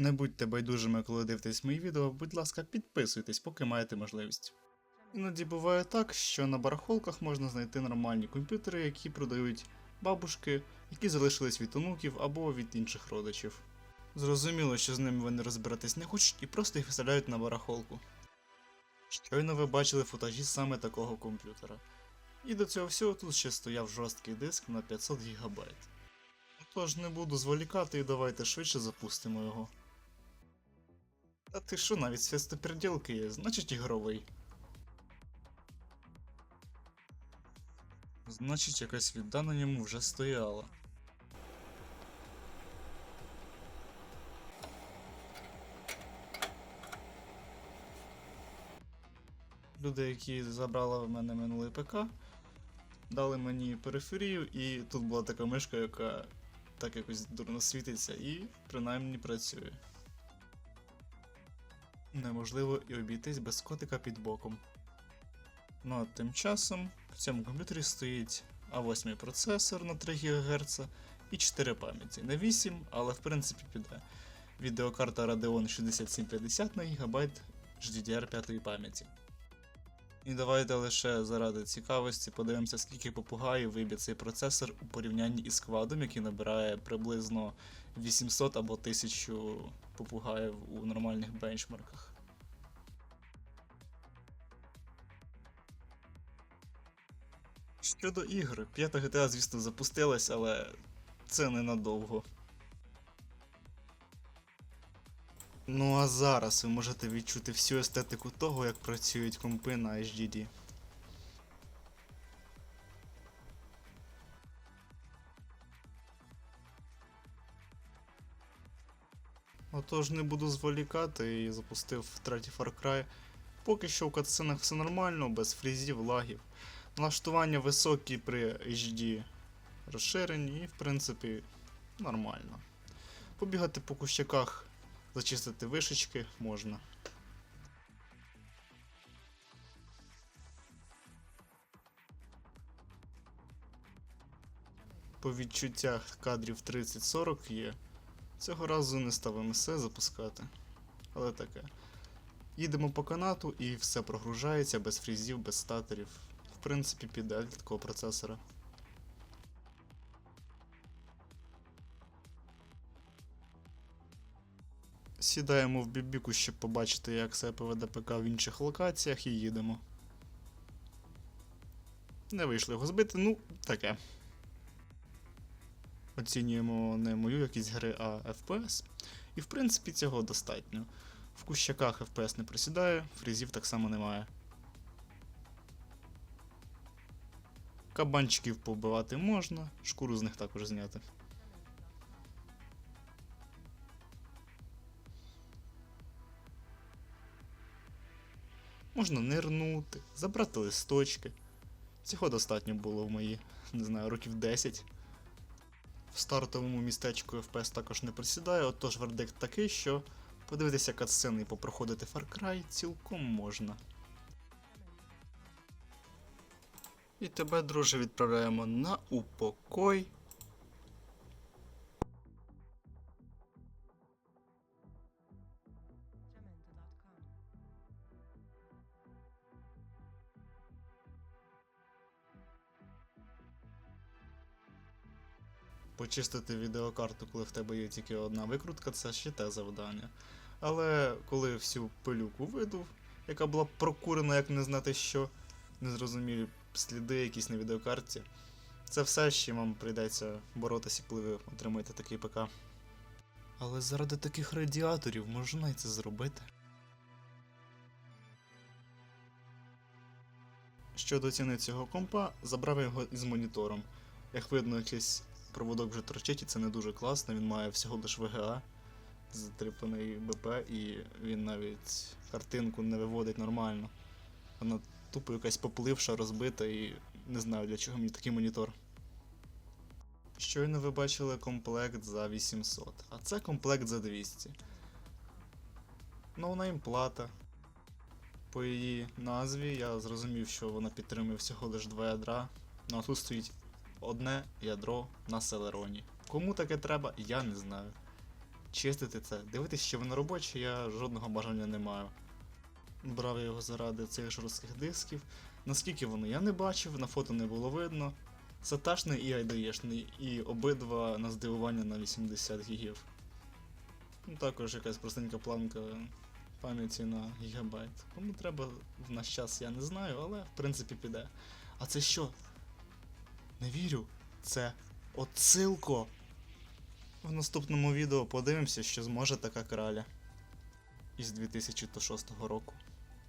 Не будьте байдужими, коли дивитесь мої відео, будь ласка, підписуйтесь, поки маєте можливість. Іноді буває так, що на барахолках можна знайти нормальні комп'ютери, які продають бабушки, які залишились від онуків або від інших родичів. Зрозуміло, що з ними вони розбиратись не хочуть і просто їх виставляють на барахолку. Щойно ви бачили футажі саме такого комп'ютера. І до цього всього тут ще стояв жорсткий диск на 500 ГБ. Тож не буду зволікати і давайте швидше запустимо його. Ти що, навіть свистоперділки є, значить ігровий. Значить, якась відда на ньому вже стояла. Люди, які забрали в мене минулий ПК, дали мені периферію, і тут була така мишка, яка так якось дурно світиться і принаймні працює. Неможливо і обійтись без котика під боком. Ну а тим часом в цьому комп'ютері стоїть A8 процесор на 3 ГГц і 4 пам'яті. Не 8, але в принципі піде. Відеокарта Radeon 6750 на ГБ HDDR5 пам'яті. І давайте лише заради цікавості подивимося, скільки попугаїв виб'є цей процесор у порівнянні із квадом, який набирає приблизно 800 або 1000 попугаїв у нормальних бенчмарках. Щодо ігр, п'ята GTA, звісно, запустилась, але це ненадовго. Ну а зараз ви можете відчути всю естетику того, як працюють компи на HDD. Отож не буду зволікати і запустив третій Far Cry. Поки що в катсценах все нормально, без фрізів, лагів. Налаштування високі при HD розширенні і, в принципі, нормально. Побігати по кущаках, зачистити вишечки можна. По відчуттях кадрів 30-40 є. Цього разу не став МСЕ запускати. Але таке. Їдемо по канату і все прогружається без фрізів, без статорів. Принципі, піде для такого процесора. Сідаємо в бібіку, щоб побачити, як себе поведе ПК в інших локаціях, і їдемо. Не вийшло його збити, ну, таке. Оцінюємо не мою якісь гри, а FPS. І в принципі цього достатньо. В кущаках FPS не просідає, фрізів так само немає. Кабанчиків повбивати можна, шкуру з них також зняти. Можна нирнути, забрати листочки. Цього достатньо було в мої, не знаю, років 10. В стартовому містечку FPS також не присідає, отож вердикт такий, що подивитися катсцени і попроходити Far Cry цілком можна. І тебе, друже, відправляємо на упокой. Почистити відеокарту, коли в тебе є тільки одна викрутка, це ще те завдання. Але коли всю пилюку видув, яка була прокурена, як не знати що, незрозумілі сліди якісь на відеокарті, це все, з чим вам прийдеться боротися, коли ви отримаєте такий ПК. Але заради таких радіаторів можна і це зробити. Щодо ціни цього компа, забрав його із монітором. Як видно, якийсь проводок вже торчить, і це не дуже класно. Він має всього лиш VGA, затріпаний БП, і він навіть картинку не виводить нормально. Вона тупо якась попливша, розбита, і не знаю для чого мені такий монітор. Щойно ви бачили комплект за 800, а це комплект за 200. Ноунейм плата. По її назві я зрозумів, що вона підтримує всього лише два ядра. Ну а тут стоїть одне ядро на селероні. Кому таке треба, я не знаю. чистити це. Дивитись, що воно робоче, я жодного бажання не маю. Брав його заради цих жорстких дисків. Наскільки вони я не бачив, на фото не було видно. Саташний і айдаєшний, і обидва на здивування на 80 гігів. Ну, також якась простенька планка пам'яті на гігабайт. Кому треба в наш час, я не знаю, але в принципі піде. А це що? Не вірю. Це отсилко. В наступному відео подивимося, що зможе така краля із 2006 року.